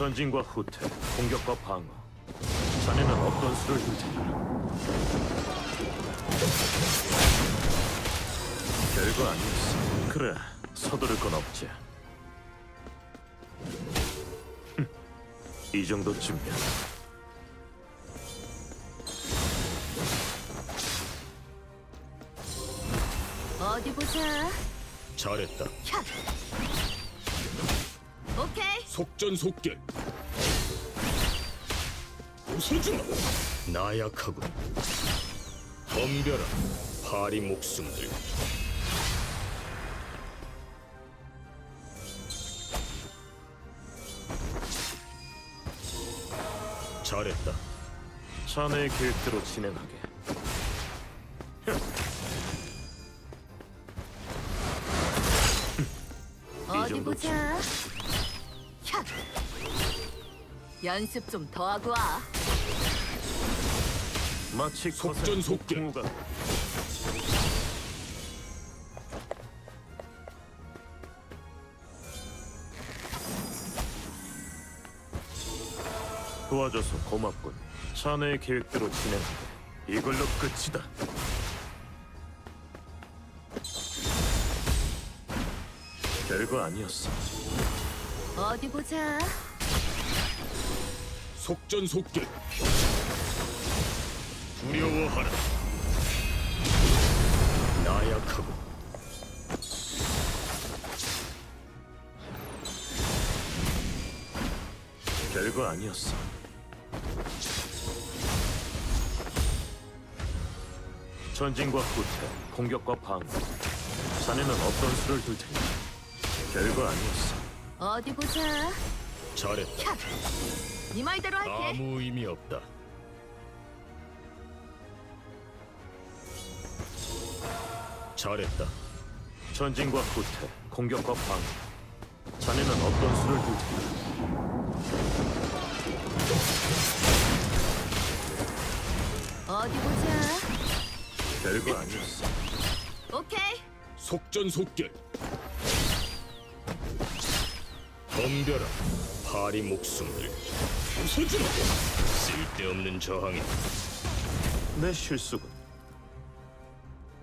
전진과 후퇴, 공격과 방어. 자네는 어떤 수를 둘 테냐? 별거 아니었어. 그래, 서두를 건 없지. 흠, 이 정도쯤이야. 어디 보자. 잘했다. 캬. 오케이. 속전속결. 웃어주마. 나약하군. 덤벼라. 파리 목숨들. 잘했다. 자네의 계획대로 진행하게. 어디. 보자. 캬. 연습 좀 더 하고 와. 마치 속전속결. 무가 도와줘서 고맙군. 자네의 계획대로 진행하게. 이걸로 끝이다. 별거 아니었어. 어디 보자. 속전속결. 두려워하라. 나약하고 별거 아니었어. 전진과 후퇴, 공격과 방어. 자네는 어떤 수를 둘 테냐? 별거 아니었어. 어디 보자. 잘했다. 캬. 네 말대로 할게. 아무 의미 없다. 잘했다. 전진과 후퇴, 공격과 방어. 자네는 어떤 수를 둘 테냐? 어디 보자. 별거 아니었어. 오케이. 속전속결. 덤벼라. 파리 목숨들. 웃어주마. 쓸데없는 저항이 내 실수군.